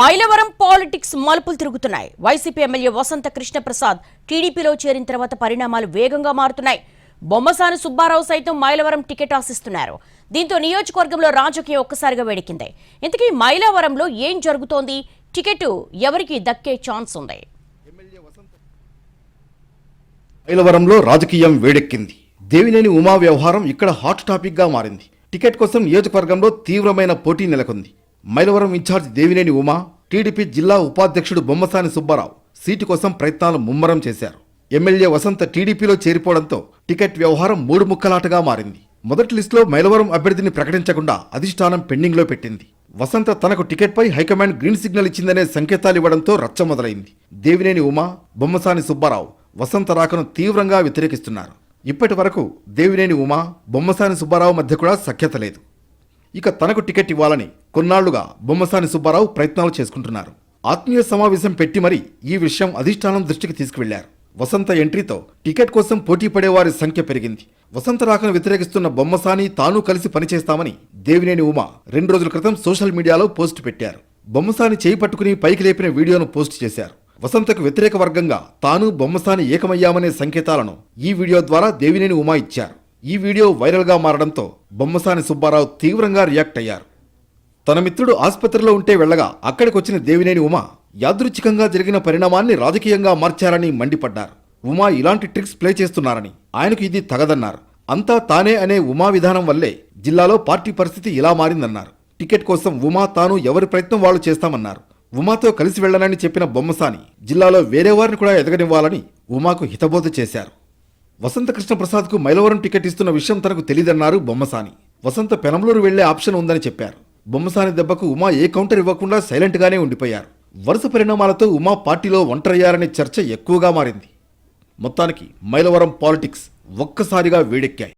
Mylavaram politics మలుపులు తిరుగుతున్నాయి. YCP MLA వసంత కృష్ణప్రసాద్ టీడీపీలో చేరిన తర్వాత పరిణామాలు వేగంగా మారుతున్నాయి. బొమ్మసాని సుబ్బారావు సైతం మైలవరం టికెట్ ఆశిస్తున్నారు. దీంతో నియోజకవర్గంలో రాజకీయం ఒక్కసారిగా వేడికింది ఇంతకీ మైలవరంలో ఏం జరుగుతోంది? టికెట్ ఎవరికి దక్కే ఛాన్స్ ఉంది? మైలవరంలో రాజకీయం వేడెక్కింది. దేవినేని ఉమా వ్యవహారం ఇక్కడ హాట్ టాపిక్గా మారింది. టికెట్ కోసం నియోజకవర్గంలో తీవ్రమైన పోటీ నెలకొంది. మైలవరం ఇన్ఛార్జ్ దేవినేని ఉమా టీడీపీ జిల్లా ఉపాధ్యక్షుడు బొమ్మసాని సుబ్బారావు సీటు కోసం ప్రయత్నాలు ముమ్మరం చేశారు. ఎమ్మెల్యే వసంత టీడీపీలో చేరిపోవడంతో టికెట్ వ్యవహారం మూడు ముక్కలాటగా మారింది. మొదటి లిస్టులో మైలవరం అభ్యర్థిని ప్రకటించకుండా అధిష్టానం పెండింగ్లో పెట్టింది. వసంత తనకు టికెట్పై హైకమాండ్ గ్రీన్ సిగ్నల్ ఇచ్చిందనే సంకేతాలు ఇవ్వడంతో రచ్చ మొదలైంది. దేవినేని ఉమా బొమ్మసాని సుబ్బారావు వసంత రాకను తీవ్రంగా వ్యతిరేకిస్తున్నారు. ఇప్పటి వరకు దేవినేని ఉమా బొమ్మసాని సుబ్బారావు మధ్య కూడా సఖ్యత లేదు. ఇక తనకు టికెట్ ఇవ్వాలని కొన్నాళ్ళుగా బొమ్మసాని సుబ్బారావు ప్రయత్నాలు చేసుకుంటున్నారు. ఆత్మీయ సమావేశం పెట్టి మరీ ఈ విషయం అధిష్టానం దృష్టికి తీసుకువెళ్ళారు. వసంత ఎంట్రీతో టికెట్ కోసం పోటీ పడేవారి సంఖ్య పెరిగింది. వసంత రాకను వ్యతిరేకిస్తున్న బొమ్మసాని తాను కలిసి పనిచేస్తామని దేవినేని ఉమా రెండు రోజుల క్రితం సోషల్ మీడియాలో పోస్ట్ పెట్టారు. బొమ్మసాని చేయి పట్టుకుని పైకి లేపిన వీడియోను పోస్ట్ చేశారు. వసంతకు వ్యతిరేక వర్గంగా తాను బొమ్మసాని ఏకమయ్యామనే సంకేతాలను ఈ వీడియో ద్వారా దేవినేని ఉమా ఇచ్చారు. ఈ వీడియో వైరల్గా మారడంతో బొమ్మసాని సుబ్బారావు తీవ్రంగా రియాక్ట్ అయ్యారు. తన మిత్రుడు ఆసుపత్రిలో ఉంటే వెళ్ళగా అక్కడికొచ్చిన దేవినేని ఉమా యాదృచ్ఛికంగా జరిగిన పరిణామాన్ని రాజకీయంగా మార్చారని మండిపడ్డారు. ఉమా ఇలాంటి ట్రిక్స్ ప్లే చేస్తున్నారని ఆయనకు ఇది తగదన్నారు. అంతా తానే అనే ఉమా విధానం వల్లే జిల్లాలో పార్టీ పరిస్థితి ఇలా మారిందన్నారు. టికెట్ కోసం ఉమా తాను ఎవరి ప్రయత్నం వాళ్ళు చేస్తామన్నారు. ఉమాతో కలిసి వెళ్ళనని చెప్పిన బొమ్మసాని జిల్లాలో వేరే వారిని కూడా ఎదగనివ్వాలని ఉమాకు హితబోధ చేశారు. వసంత కృష్ణ ప్రసాద్కు మైలవరం టికెట్ ఇస్తున్న విషయం తనకు తెలియదన్నారు బొమ్మసాని. వసంత పెనంలూరు వెళ్ళే ఆప్షన్ ఉందని చెప్పారు. బొమ్మసాని దెబ్బకు ఉమా ఏ కౌంటర్ ఇవ్వకుండా సైలెంట్గానే ఉండిపోయారు. వరుస పరిణామాలతో ఉమా పార్టీలో ఒంటరయ్యారనే చర్చ ఎక్కువగా మారింది. మొత్తానికి మైలవరం పాలిటిక్స్ ఒక్కసారిగా వేడెక్కాయి.